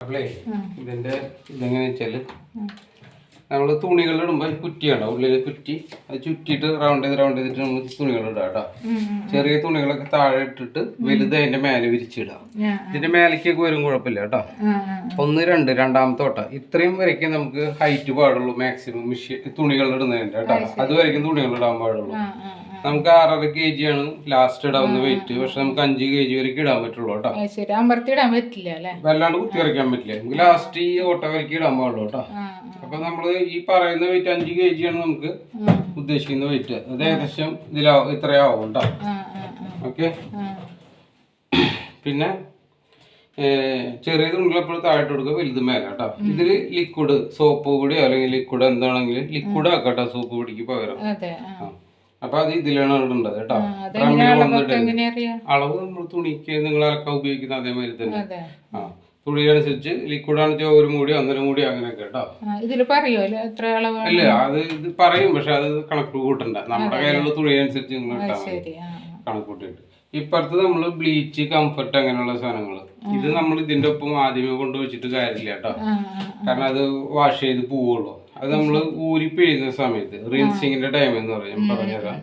അപ്പളേ ഇതിന്റെ ഇതെങ്ങനെ വെച്ചാൽ നമ്മൾ തുണികൾ ഇടുമ്പോൾ കുറ്റിയാണ്? ഉള്ളിൽ കുറ്റി അത് ചുറ്റിയിട്ട് റൗണ്ട് ചെയ്ത് റൗണ്ട് ചെയ്തിട്ട് നമ്മൾ തുണികൾ ഇടാം കേട്ടോ ചെറിയ തുണികളൊക്കെ താഴെ ഇട്ടിട്ട് വലുത് അതിന്റെ മേലെ വിരിച്ചിടാം. ഇതിന്റെ മേലേക്കൊക്കെ വരും കുഴപ്പമില്ല കേട്ടോ ഒന്ന് രണ്ട് രണ്ടാമത്തെ തൊട്ട. ഇത്രയും വരയ്ക്കും നമുക്ക് ഹൈറ്റ് പാടുള്ളൂ മാക്സിമം മെഷീൻ തുണികൾ ഇടുന്നതിന്റെ കേട്ടോ അത് വരയ്ക്കും തുണികൾ ഇടാൻ പാടുള്ളൂ. നമുക്ക് ആറര കെ ജി ആണ് ലാസ്റ്റ് ഇടാവുന്ന വെയിറ്റ് പക്ഷെ നമുക്ക് അഞ്ച് കെ ജി വരെ ഇടാൻ പറ്റുള്ളൂ കേട്ടോ. ശരി. പറ്റില്ല അല്ലേ? വല്ലാണ്ട് കുത്തി വരയ്ക്കാൻ പറ്റില്ല. നമുക്ക് ലാസ്റ്റ് ഈ ഓട്ട വരയ്ക്ക് ഇടാൻ പാടുള്ളൂ കേട്ടോ. അപ്പൊ നമ്മൾ ഈ പറയുന്ന വെയിറ്റ് അഞ്ച് കെ ജി ആണ് നമുക്ക് ഉദ്ദേശിക്കുന്ന വെയിറ്റ് അത് ഏകദേശം ഇതിലാവും ഇത്രയാവും കേട്ടോ. ഓക്കെ. പിന്നെ ചെറിയത് ചെറിയ തുണികൾ എപ്പോഴും താഴെ കൊടുക്കുക വലുത് മേലെ കേട്ടോ. ഇതിൽ ലിക്വിഡ് സോപ്പ് പൊടിയോ അല്ലെങ്കിൽ ലിക്വിഡ് എന്താണെങ്കിലും ലിക്വിഡ് ആക്കട്ടോ സോപ്പ് പൊടിക്ക് പകരം. അപ്പൊ അത് ഇതിലാണ് ഇടേണ്ടത് കേട്ടോ. അളവ് നമ്മൾ തുണിക്ക് നിങ്ങൾ അലക്കാൻ ഉപയോഗിക്കുന്ന അതേമാതിരി തന്നെ. ആ തുണിയനുസരിച്ച് ലിക്വിഡ് ആണെന്ന് വെച്ചാൽ ഒരു മൂടി ഒന്നര മൂടി അങ്ങനെയൊക്കെ കേട്ടോ. ഇതിൽ പറയോ? അല്ലേ? എത്ര അല്ല അത് ഇത് പറയും പക്ഷെ അത് കണക്ക് കൂട്ടണ്ട. നമ്മുടെ കയ്യിലുള്ള തുണിയനുസരിച്ച് നിങ്ങൾ കണക്ക് കൂട്ടിയിട്ട്. ഇപ്പുറത്ത് നമ്മൾ ബ്ലീച്ച് കംഫർട്ട് അങ്ങനെയുള്ള സാധനങ്ങൾ ഇത് നമ്മൾ ഇതിന്റെ ഒപ്പം ആദ്യമേ കൊണ്ടുവച്ചിട്ട് കാര്യമില്ല കേട്ടോ. കാരണം അത് വാഷ് ചെയ്ത് പോവുള്ളൂ. അത് നമ്മൾ ഊരി പിഴിയുന്ന സമയത്ത് റിൻസിങ്ങിന്റെ ടൈം എന്ന് പറയും ഞാൻ പറഞ്ഞുതരാം.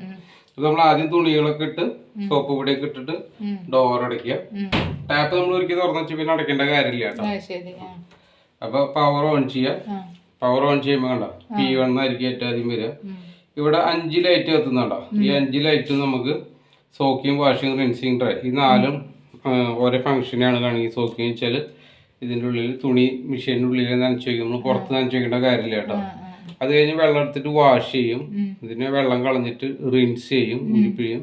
അപ്പൊ നമ്മൾ ആദ്യം തുണികളൊക്കെ ഇട്ട് സോപ്പ് പൊടിയൊക്കെ ഇട്ടിട്ട് ഡോർ അടയ്ക്കുക. ടാപ്പ് നമ്മൾ ഒരിക്കൽ തുറന്നു വെച്ച് പിന്നെ അടയ്ക്കേണ്ട കാര്യമില്ല കേട്ടോ. അപ്പൊ പവർ ഓൺ ചെയ്യുക പവർ ഓൺ ചെയ്യുമ്പോൾ കണ്ട? പി വൺ ആയിരിക്കും ഏറ്റവും ആദ്യം വരിക. ഇവിടെ അഞ്ച് ലൈറ്റ് കത്തുന്നുണ്ടോ ഈ അഞ്ച് ലൈറ്റ് നമുക്ക് സോക്കിയും വാഷിങ് റിൻസിങ് ഡ്രൈ ഈ നാലും ഓരോ ഫംഗ്ഷനാണ് കാണിക്കുക സോക്കിങ് വെച്ചാൽ ഇതിന്റെ ഉള്ളിൽ തുണി മെഷീന്റെ ഉള്ളിൽ നനച്ച് വയ്ക്കും നമ്മൾ പുറത്ത് നനച്ച് വയ്ക്കേണ്ട കാര്യമില്ല കേട്ടോ. അത് കഴിഞ്ഞ് വെള്ളം എടുത്തിട്ട് വാഷ് ചെയ്യും. ഇതിന് വെള്ളം കളഞ്ഞിട്ട് റിൻസ് ചെയ്യും ഉരിപ്പിഴിയും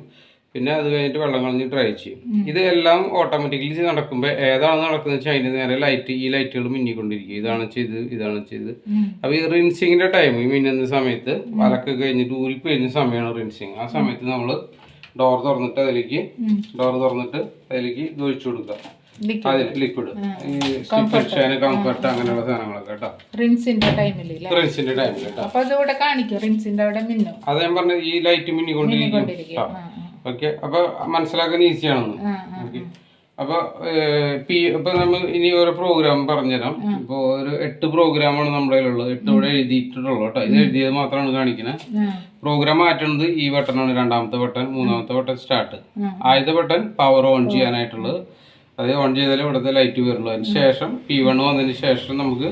പിന്നെ അത് കഴിഞ്ഞിട്ട് വെള്ളം കളഞ്ഞ് ഡ്രൈ ചെയ്യും. ഇതെല്ലാം ഓട്ടോമാറ്റിക്കലി നടക്കുമ്പോൾ ഏതാണ് നടക്കുന്നത് വെച്ചാൽ അതിന്റെ നേരെ ലൈറ്റ് ഈ ലൈറ്റുകൾ മിന്നിക്കൊണ്ടിരിക്കും. ഇതാണ് ചെയ്ത് ഇതാണ് ചെയ്ത്. അപ്പോൾ അപ്പൊ ഈ റിൻസിങ്ങിന്റെ ടൈം ഈ മിന്നുന്ന സമയത്ത് വലക്ക് കഴിഞ്ഞിട്ട് ഊരി കഴിഞ്ഞ സമയമാണ് റിൻസിങ് ആ സമയത്ത് നമ്മൾ ഡോർ തുറന്നിട്ട് അതിലേക്ക്. ഡോർ തുറന്നിട്ട് അതിലേക്ക് ഒഴിച്ചു കൊടുക്കുക. ലിക്വിഡ് ഈ കംഫർട്ട് അങ്ങനെയുള്ള സാധനങ്ങളൊക്കെ കേട്ടോ. റിൻസിന്റെ ഇല്ലേ റിൻസിന്റെ ടൈമിൽ കേട്ടോ. അപ്പൊ അതിവിടെ കാണിക്കും റിൻസിന്റെ അവിടെ മിന്നും. അത് ഞാൻ പറഞ്ഞ ഈ ലൈറ്റ് മിന്നിക്കൊണ്ടിരിക്കും. ഓക്കെ അപ്പൊ മനസ്സിലാക്കാൻ ഈസിയാണെന്ന് അപ്പൊ പി ഇപ്പൊ നമ്മൾ ഇനി ഓരോ പ്രോഗ്രാം പറഞ്ഞുതരാം. ഇപ്പൊ ഒരു എട്ട് പ്രോഗ്രാമാണ് നമ്മുടെ ഉള്ളത് എട്ട് ഇവിടെ എഴുതിയിട്ടുള്ളൂ കേട്ടോ. ഇത് എഴുതിയത് മാത്രമാണ് കാണിക്കുന്നത് പ്രോഗ്രാം മാറ്റുന്നത് ഈ ബട്ടണാണ് രണ്ടാമത്തെ ബട്ടൺ മൂന്നാമത്തെ ബട്ടൺ സ്റ്റാർട്ട് ആദ്യത്തെ ബട്ടൺ പവർ ഓൺ ചെയ്യാനായിട്ടുള്ളത്. അത് ഓൺ ചെയ്താലേ ഇവിടുത്തെ ലൈറ്റ് വരുള്ളൂ. അതിന് ശേഷം പി വൺ വന്നതിന് ശേഷം നമുക്ക്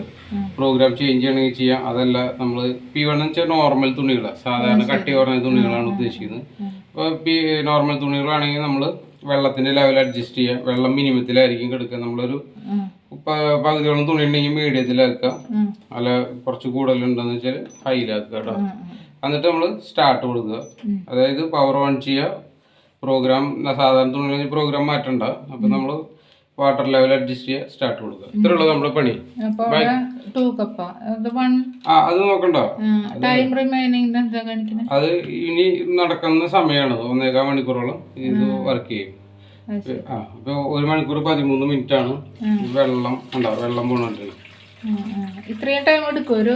പ്രോഗ്രാം ചേഞ്ച് ചെയ്യണമെങ്കിൽ ചെയ്യാം. അതല്ല നമ്മൾ പി വൺ എന്ന് വെച്ചാൽ നോർമൽ തുണികളാണ് സാധാരണ കട്ടി കുറഞ്ഞ തുണികളാണ് ഉദ്ദേശിക്കുന്നത്. അപ്പോൾ പി നോർമൽ തുണികളാണെങ്കിൽ നമ്മൾ വെള്ളത്തിന്റെ ലെവൽ അഡ്ജസ്റ്റ് ചെയ്യുക വെള്ളം മിനിമത്തിലായിരിക്കും കിടക്കുക. നമ്മളൊരു പകുതിയോളം തുണി ഉണ്ടെങ്കിൽ മീഡിയത്തിലാക്കുക അല്ല കുറച്ച് കൂടുതലുണ്ടെന്ന് വെച്ചാൽ ഹൈയിലാക്കുക കേട്ടോ. എന്നിട്ട് നമ്മൾ സ്റ്റാർട്ട് കൊടുക്കുക. അതായത് പവർ ഓൺ ചെയ്യുക. പ്രോഗ്രാം സാധാരണ തുണി പ്രോഗ്രാം മാറ്റണ്ട. അപ്പൊ നമ്മൾ വാട്ടർ ലെവൽ അഡ്ജസ്റ്റ് ചെയ്യാൻ സ്റ്റാർട്ട് കൊടുക്കുക. ഇത്രയുള്ള നമ്മുടെ പണി. അപ്പൊ ആ അത് നോക്കണ്ട. അത് ഇനി നടക്കുന്ന സമയമാണ് ഒന്നേകാൽ മണിക്കൂറോളം ഇത് വർക്ക് ചെയ്യും. ആ ഇപ്പൊ ഒരു മണിക്കൂർ പതിമൂന്ന് മിനിറ്റ് ആണ് വെള്ളം ഉണ്ടാവും വെള്ളം പോണോണ്ടിരിക്കും ഇത്രയും ടൈം എടുക്കും? ഒരു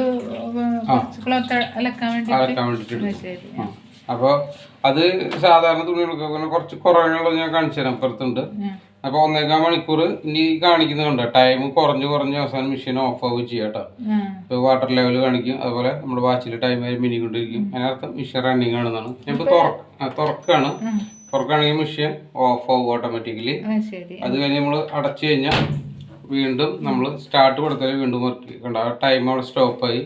അലക്കാൻ വേണ്ടി അലക്കാൻ വേണ്ടിട്ട് എടുക്കും. ശരി ആ. അപ്പൊ അത് സാധാരണ തുണികൾക്ക് കുറച്ച് കുറവുള്ളത് ഞാൻ കാണിച്ചു തരാം. അപ്പുറത്തുണ്ട്. അപ്പൊ ഒന്നേകാൽ മണിക്കൂർ ഇനി കാണിക്കുന്നത് കണ്ടോ? ടൈം കുറഞ്ഞു കുറഞ്ഞ് അവസാനം മെഷീൻ ഓഫ് ആവുകയും ചെയ്യാട്ടോ ഇപ്പൊ വാട്ടർ ലെവൽ കാണിക്കും. അതുപോലെ നമ്മുടെ വാച്ചിൽ ടൈം മിനിക്കൊണ്ടിരിക്കും അതിനർത്ഥം മെഷീൻ റണ്ണിങ് ആണെന്നാണ്. ഞാനിപ്പോ തുറക്ക തുറക്കാണ്. തുറക്കാണെങ്കിൽ മെഷീൻ ഓഫ് ആവും ഓട്ടോമാറ്റിക്കലി അത് കഴിഞ്ഞ് നമ്മൾ അടച്ചു കഴിഞ്ഞാൽ വീണ്ടും നമ്മൾ സ്റ്റാർട്ട് കൊടുത്താൽ വീണ്ടും വർക്ക് കണ്ടോ? ആ ടൈം അവിടെ സ്റ്റോപ്പായി.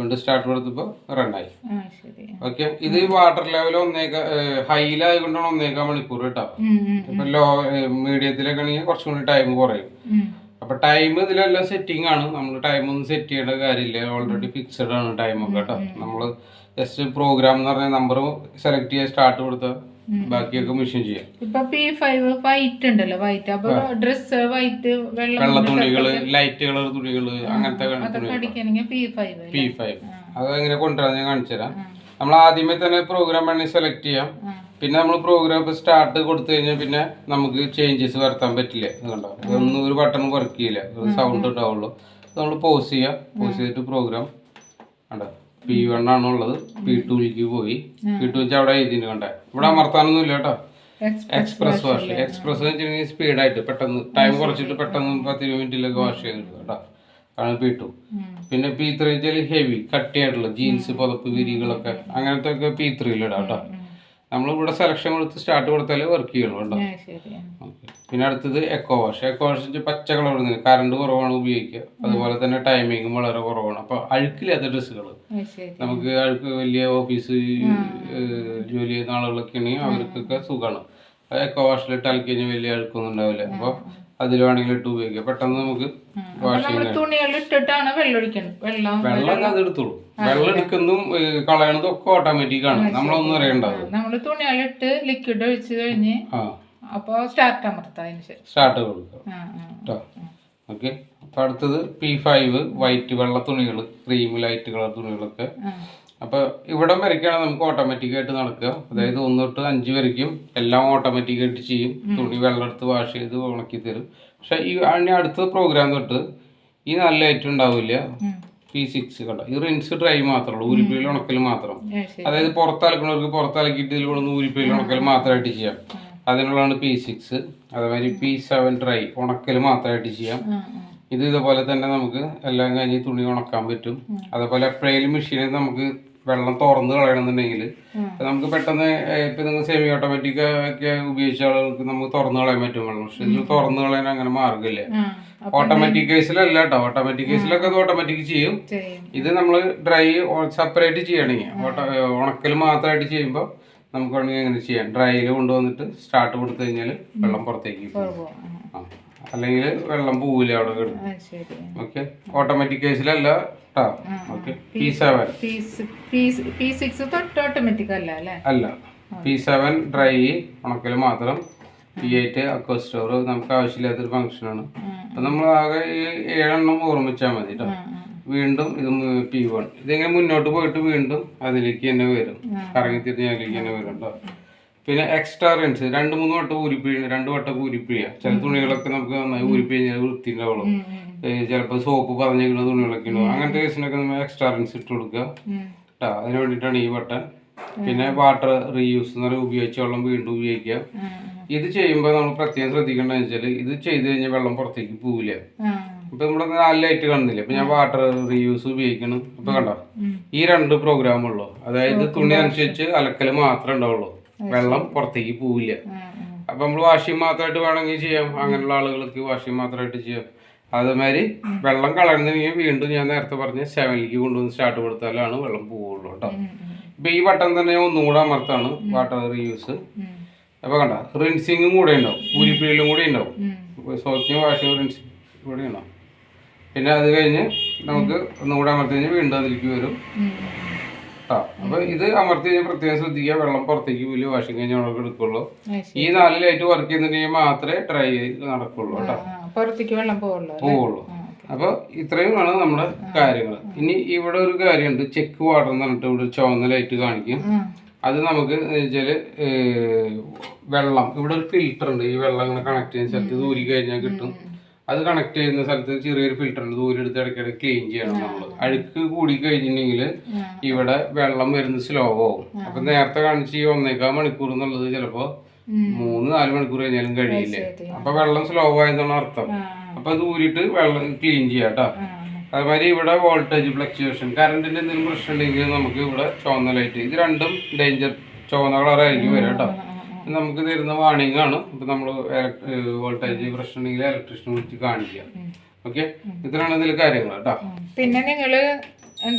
വീണ്ടും സ്റ്റാർട്ട് കൊടുത്തപ്പോൾ റണ്ണായി ഓക്കെ ഇത് വാട്ടർ ലെവൽ ഒന്നേക്കാ ഹൈയിലായതുകൊണ്ടാണ് ഒന്നേക്കാ മണിക്കൂർ കേട്ടോ ഇപ്പൊ ലോ മീഡിയത്തിലൊക്കെ ആണെങ്കിൽ കുറച്ചും കൂടി ടൈം കുറയും. അപ്പൊ ടൈം ഇതിലെല്ലാം സെറ്റിംഗ് ആണ്. നമ്മൾ ടൈം ഒന്നും സെറ്റ് ചെയ്യേണ്ട കാര്യമില്ല. ഓൾറെഡി ഫിക്സഡ് ആണ് ടൈം ഒക്കെ കേട്ടോ നമ്മൾ ജസ്റ്റ് പ്രോഗ്രാം എന്ന് പറഞ്ഞ നമ്പർ സെലക്ട് ചെയ്യാൻ സ്റ്റാർട്ട് കൊടുത്താൽ ബാക്കിയൊക്കെ മെഷീൻ ചെയ്യാം. ഇപ്പൊ പി ഫൈവ് വൈറ്റ് ഉണ്ടല്ലോ വൈറ്റ് അപ്പൊ ഡ്രസ് വൈറ്റ് വെള്ളം തുണികൾ ലൈറ്റ് കളർ തുണികൾ അങ്ങനത്തെ പി ഫൈവ് അത് എങ്ങനെ കൊണ്ടുവരാൻ ഞാൻ കാണിച്ചു തരാം. നമ്മൾ ആദ്യമേ തന്നെ പ്രോഗ്രാം വേണമെങ്കിൽ സെലക്ട് ചെയ്യാം. പിന്നെ നമ്മൾ പ്രോഗ്രാം ഇപ്പൊ സ്റ്റാർട്ട് കൊടുത്തു കഴിഞ്ഞാൽ പിന്നെ നമുക്ക് ചേഞ്ചസ് വരുത്താൻ പറ്റില്ല. ഒന്നും ഒരു ബട്ടൺ വർക്ക് ചെയ്യില്ല സൗണ്ട് ഉണ്ടാവുള്ളൂ നമ്മൾ പോസ് ചെയ്യാം. പോസ് ചെയ്തിട്ട് പ്രോഗ്രാം കണ്ടോ? പി വൺ ആണുള്ളത്. പി ടുവിലേക്ക് പോയി. പി ടു വെച്ചാൽ അവിടെ എഴുതിന് കണ്ടേ. ഇവിടെ അമർത്താനൊന്നും ഇല്ല കേട്ടോ. എക്സ്പ്രസ് വാഷ് എക്സ്പ്രസ് വെച്ചിട്ടുണ്ടെങ്കിൽ സ്പീഡായിട്ട് പെട്ടെന്ന് ടൈം കുറച്ചിട്ട് പെട്ടെന്ന് പത്ത് ഇരുപത് മിനിറ്റിലൊക്കെ വാഷ് ചെയ്തിട്ട് കേട്ടോ. ആണ് പി ടു പിന്നെ പി ത്രീ വെച്ചാൽ ഹെവി കട്ടിയായിട്ടുള്ള ജീൻസ് പുതപ്പ് വിരികളൊക്കെ അങ്ങനത്തെ ഒക്കെ പി ത്രീയിലിടാം കേട്ടോ. നമ്മളിവിടെ സെലക്ഷൻ കൊടുത്ത് സ്റ്റാർട്ട് കൊടുത്താലേ വർക്ക് ചെയ്യുള്ളൂ കേട്ടോ. ഓക്കെ. പിന്നെ അടുത്തത് എക്കോ വാഷ് എക്കോ വാഷ് പച്ച കളർ കറണ്ട് കുറവാണ് ഉപയോഗിക്കുക. അതുപോലെ തന്നെ ടൈമിങ്ങും വളരെ കുറവാണ്. അപ്പൊ അഴുക്കില്ലാത്ത ഡ്രസ്സുകൾ നമുക്ക് അഴുക്ക് വലിയ ഓഫീസ് ജോലി ചെയ്യുന്ന ആളുകളൊക്കെ ഉണ്ടെങ്കിൽ അവർക്കൊക്കെ സുഖമാണ് എക്കോ വാഷിലിട്ട് അലക്കി കഴിഞ്ഞാൽ വലിയ അഴുക്കൊന്നും ഉണ്ടാവില്ല. അപ്പോൾ അതിൽ വേണമെങ്കിൽ ഇട്ട് ഉപയോഗിക്കാം. പെട്ടെന്ന് നമുക്ക് വാഷ് വെള്ളം വെള്ളം വെള്ളം അത് എടുത്തോളൂ. വെള്ളം എടുക്കുന്നതും കളയണതും ഒക്കെ ഓട്ടോമാറ്റിക് ആണ്. നമ്മളൊന്നും അറിയണ്ടാവും നമ്മൾ തുണികളിട്ട് ലിക്വിഡ് ഒഴിച്ച് കഴിഞ്ഞ് ആ. അപ്പോൾ സ്റ്റാർട്ട് അമർത്താം അതിന് സ്റ്റാർട്ട് കൊടുക്കുക. കേട്ടോ ഓക്കെ അപ്പോൾ അടുത്തത് പി ഫൈവ് വൈറ്റ് വെള്ള തുണികൾ ക്രീം ലൈറ്റ് കളർ തുണികളൊക്കെ. അപ്പോൾ അപ്പൊ ഇവിടം വരയ്ക്കാണ് നമുക്ക് ഓട്ടോമാറ്റിക് ആയിട്ട് നടക്കുക. അതായത് ഒന്ന് തൊട്ട് അഞ്ച് വരയ്ക്കും. എല്ലാം ഓട്ടോമാറ്റിക് ആയിട്ട് ചെയ്യും. തുണി വെള്ളം എടുത്ത് വാഷ് ചെയ്ത് ഉണക്കി തരും. പക്ഷെ ഈ അതിന് അടുത്ത പ്രോഗ്രാം തൊട്ട് ഈ നല്ല ലൈറ്റ് ഉണ്ടാവില്ല. പി സിക്സ് കണ്ട. ഈ റിൻസ് ഡ്രൈ മാത്രമേ ഉള്ളൂ. ഉരുപ്പയിൽ ഉണക്കൽ മാത്രം. അതായത് പുറത്തലക്കുന്നവർക്ക് പുറത്തലക്കിയിട്ട് ഇതിൽ കൊണ്ടൊന്ന് ഉരുപ്പയിൽ ഉണക്കൽ മാത്രമായിട്ട് ചെയ്യാം. അതിനുള്ളതാണ് പി സിക്സ് അതേമാതിരി പി സെവൻ ഡ്രൈ ഉണക്കൽ മാത്രമായിട്ട് ചെയ്യാം. ഇത് ഇതുപോലെ തന്നെ നമുക്ക് എല്ലാം കഴിഞ്ഞ് തുണി ഉണക്കാൻ പറ്റും. അതേപോലെ എപ്പോഴേലും മെഷീനിൽ നമുക്ക് വെള്ളം തുറന്ന് കളയണമെന്നുണ്ടെങ്കിൽ നമുക്ക് പെട്ടെന്ന് ഇപ്പം നിങ്ങൾ സെമി ഓട്ടോമാറ്റിക് ഒക്കെ ഉപയോഗിച്ച ആളുകൾക്ക് നമുക്ക് തുറന്ന് കളയാൻ പറ്റും വെള്ളം. പക്ഷെ ഇതിൽ തുറന്ന് കളയാൻ അങ്ങനെ മാർഗമില്ല. ഓട്ടോമാറ്റിക് കേസിലല്ല കേട്ടോ ഓട്ടോമാറ്റിക് കേസിലൊക്കെ അത് ഓട്ടോമാറ്റിക് ചെയ്യും. ഇത് നമ്മൾ ഡ്രൈ സെപ്പറേറ്റ് ചെയ്യണമെങ്കിൽ ഉണക്കൽ മാത്രമായിട്ട് ചെയ്യുമ്പോൾ നമുക്ക് വേണമെങ്കിൽ എങ്ങനെ ചെയ്യാം. ഡ്രൈയിൽ കൊണ്ടുവന്നിട്ട് സ്റ്റാർട്ട് കൊടുത്തു കഴിഞ്ഞാൽ വെള്ളം പുറത്തേക്ക് പോകും. അല്ലെങ്കിൽ വെള്ളം പോവില്ല അവിടെ കിടക്കും ഓക്കെ ഓട്ടോമാറ്റിക് കേസിലല്ല കേട്ടോ okay P seven P P P six തൊട്ട് ഓട്ടോമാറ്റിക് അല്ല അല്ലേ? അല്ല. പി സെവൻ ഡ്രൈ ഉണക്കൽ മാത്രം. പി എയ്റ്റ് അക്വ സ്റ്റോർ നമുക്ക് ആവശ്യമില്ലാത്തൊരു ഫംഗ്ഷനാണ് അപ്പം നമ്മൾ ആകെ ഈ ഏഴെണ്ണം ഓർമ്മിച്ചാൽ മതി കേട്ടോ വീണ്ടും ഇത് പി വൺ ഇതിങ്ങനെ മുന്നോട്ട് പോയിട്ട് വീണ്ടും അതിലേക്ക് തന്നെ വരും. കറങ്ങി തിരിഞ്ഞ് അതിലേക്ക് തന്നെ വരും കേട്ടോ പിന്നെ എക്സ്ട്രാ റിൻസ് രണ്ട് മൂന്ന് വട്ടം ഊരിപ്പിഴിഞ്ഞ രണ്ട് വട്ടം ഊരിപ്പിഴിയ. ചില തുണികളൊക്കെ നമുക്ക് നന്നായി ഊരിപ്പിഴിഞ്ഞാൽ വൃത്തി ഉണ്ടാവുള്ളൂ ചിലപ്പോൾ സോപ്പ് പറഞ്ഞിരിക്കുന്ന തുണികളൊക്കെ ഉണ്ടാവും അങ്ങനത്തെ കേസിനൊക്കെ നമ്മൾ എക്സ്ട്രാ റിൻസ് ഇട്ട് കൊടുക്കുക. കേട്ടോ അതിന് വേണ്ടിയിട്ടാണ് ഈ ബട്ടൺ പിന്നെ വാട്ടർ റീയൂസ് എന്ന് പറയുന്നത് ഉപയോഗിച്ച വെള്ളം വീണ്ടും ഉപയോഗിക്കാം ഇത് ചെയ്യുമ്പോൾ നമ്മൾ പ്രത്യേകം ശ്രദ്ധിക്കേണ്ടതെന്ന് വെച്ചാൽ ഇത് ചെയ്ത് കഴിഞ്ഞാൽ വെള്ളം പുറത്തേക്ക് പോവില്ല. ഇപ്പൊ നമ്മുടെ നാല് ലൈറ്റ് കാണുന്നില്ല ഇപ്പൊ ഞാൻ വാട്ടർ റീയൂസ് ഉപയോഗിക്കണം. ഇപ്പൊ കണ്ടോ? ഈ രണ്ട് പ്രോഗ്രാം ഉള്ളു. അതായത് തുണി അനുസരിച്ച് അലക്കൽ മാത്രമേ ഉണ്ടാവുള്ളൂ. വെള്ളം പുറത്തേക്ക് പോവില്ല. അപ്പൊ നമ്മൾ വാഷിംഗ് മാത്രമായിട്ട് വേണമെങ്കിൽ ചെയ്യാം. അങ്ങനെയുള്ള ആളുകൾക്ക് വാഷിംഗ് മാത്രമായിട്ട് ചെയ്യാം. അതേമാതിരി വെള്ളം കളയുന്നെങ്കിൽ വീണ്ടും ഞാൻ നേരത്തെ പറഞ്ഞ സെവനിലേക്ക് കൊണ്ടുവന്ന് സ്റ്റാർട്ട് കൊടുത്താലാണ് വെള്ളം പോവുള്ളൂ കേട്ടോ. ഇപ്പൊ ഈ ബട്ടൺ തന്നെ ഒന്നുകൂടെ ഒന്നും കൂടെ അമർത്താണ് വാട്ടർ റീയൂസ് അപ്പൊ കണ്ട? റിൻസിങ്ങും കൂടെ ഉണ്ടാവും. ഊരിപ്പിഴിലും കൂടെ ഉണ്ടാവും. സോക്കിയും വാഷിംഗ് റിൻസിങ് കൂടെ ഉണ്ടാവും. പിന്നെ അത് കഴിഞ്ഞ് നമുക്ക് ഒന്നുകൂടെ അമർത്തി കഴിഞ്ഞാൽ വീണ്ടും അതിലേക്ക് വരും. ആ അപ്പൊ ഇത് അമർത്തി കഴിഞ്ഞാൽ പ്രത്യേകം ശ്രദ്ധിക്കുക. വെള്ളം പുറത്തേക്ക് പോലും വാഷിംഗ് കഴിഞ്ഞാൽ ഉണക്ക് എടുക്കുള്ളൂ ഈ നാല് ലൈറ്റ് വർക്ക് ചെയ്യുന്നുണ്ടെങ്കിൽ മാത്രമേ ചെയ്ത് നടക്കുള്ളൂ കേട്ടോ. പുറത്തേക്ക് വെള്ളം പോവുള്ളൂ അപ്പൊ ഇത്രയുമാണ് നമ്മുടെ കാര്യങ്ങൾ ഇനി ഇവിടെ ഒരു കാര്യമുണ്ട്. ചെക്ക് വാട്ടർ എന്ന് പറഞ്ഞിട്ട് ഇവിടെ ചുവന്ന ലൈറ്റ് കാണിക്കും. അത് നമുക്ക് വെച്ചാൽ വെള്ളം. ഇവിടെ ഒരു ഫിൽറ്റർ ഉണ്ട്. ഈ വെള്ളം ഇങ്ങനെ കണക്ട് ചെയ്യുന്ന സ്ഥലത്ത് ദൂരി കഴിഞ്ഞാൽ കിട്ടും. അത് കണക്ട് ചെയ്യുന്ന സ്ഥലത്ത് ചെറിയൊരു ഫിൽറ്റർ ഉണ്ട്. ദൂരെ എടുത്ത് ഇടയ്ക്കിടെ ക്ലീൻ ചെയ്യണം നമ്മൾ അഴുക്ക് കൂടി കഴിഞ്ഞിട്ടുണ്ടെങ്കിൽ ഇവിടെ വെള്ളം വരുന്ന സ്ലോ ആവും. അപ്പൊ നേരത്തെ കാണിച്ച് ഈ ഒന്നേക്കാൽ മണിക്കൂർ എന്നുള്ളത് ചിലപ്പോ മൂന്ന് നാല് മണിക്കൂർ കഴിഞ്ഞാലും കഴിയില്ല? അപ്പൊ വെള്ളം സ്ലോ ആയെന്നാണ് അർത്ഥം. അപ്പൊ അത് ഊരിട്ട് വെള്ളം ക്ലീൻ ചെയ്യാട്ടോ അതുമാതിരി ഇവിടെ വോൾട്ടേജ് ഫ്ലക്ച്വേഷൻ കറണ്ടിന്റെ എന്തെങ്കിലും പ്രശ്നം ഉണ്ടെങ്കിൽ നമുക്ക് ഇവിടെ ചുവന്ന ലൈറ്റ് ഇത് രണ്ടും ഡേഞ്ചർ ചുവന്ന കളറായിരിക്കും വരാം കേട്ടോ. നമുക്ക് തരുന്ന വാണിംഗ് ആണ് ഇപ്പൊ നമ്മൾ വോൾട്ടേജ് പ്രശ്നം ഉണ്ടെങ്കിൽ ഇലക്ട്രീഷ്യനെ വിളിച്ച് കാണിക്കുക ഓക്കെ ഇത്രയാണ് ഇതിൽ കാര്യങ്ങൾ കേട്ടോ. പിന്നെ നിങ്ങൾ